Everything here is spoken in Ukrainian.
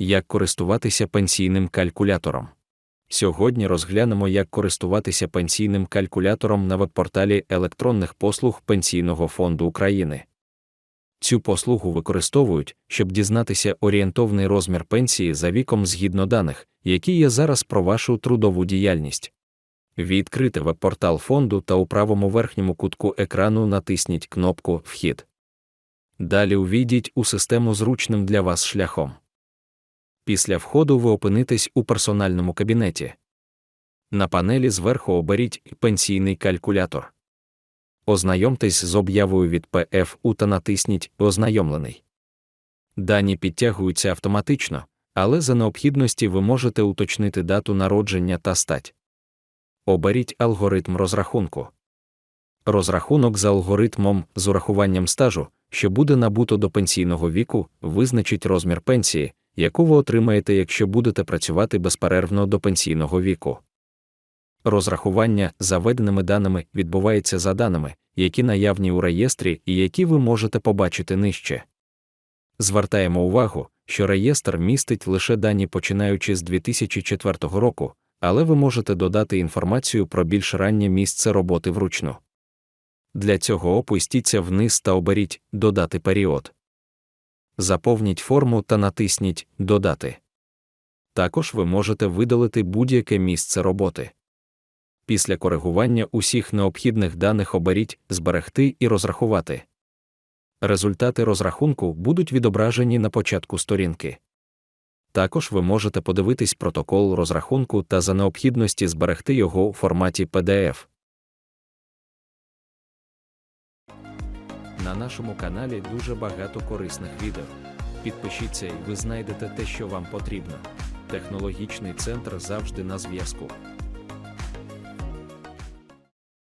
Як користуватися пенсійним калькулятором. Сьогодні розглянемо, як користуватися пенсійним калькулятором на веб-порталі електронних послуг Пенсійного фонду України. Цю послугу використовують, щоб дізнатися орієнтовний розмір пенсії за віком згідно даних, які є зараз про вашу трудову діяльність. Відкрити веб-портал фонду та у правому верхньому кутку екрану натисніть кнопку Вхід. Далі увійдіть у систему зручним для вас шляхом. Після входу ви опинитесь у персональному кабінеті. На панелі зверху оберіть пенсійний калькулятор. Ознайомтесь з об'явою від ПФУ та натисніть Ознайомлений. Дані підтягуються автоматично, але за необхідності ви можете уточнити дату народження та стать. Оберіть алгоритм розрахунку. Розрахунок за алгоритмом з урахуванням стажу, що буде набуто до пенсійного віку, визначить розмір пенсії, яку ви отримаєте, якщо будете працювати безперервно до пенсійного віку. Розрахування за введеними даними відбувається за даними, які наявні у реєстрі і які ви можете побачити нижче. Звертаємо увагу, що реєстр містить лише дані починаючи з 2004 року, але ви можете додати інформацію про більш раннє місце роботи вручну. Для цього опустіться вниз та оберіть Додати період. Заповніть форму та натисніть Додати. Також ви можете видалити будь-яке місце роботи. Після коригування усіх необхідних даних оберіть Зберегти і розрахувати. Результати розрахунку будуть відображені на початку сторінки. Також ви можете подивитись протокол розрахунку та за необхідності зберегти його у форматі PDF. На нашому каналі дуже багато корисних відео. Підпишіться і ви знайдете те, що вам потрібно. Технологічний центр завжди на зв'язку.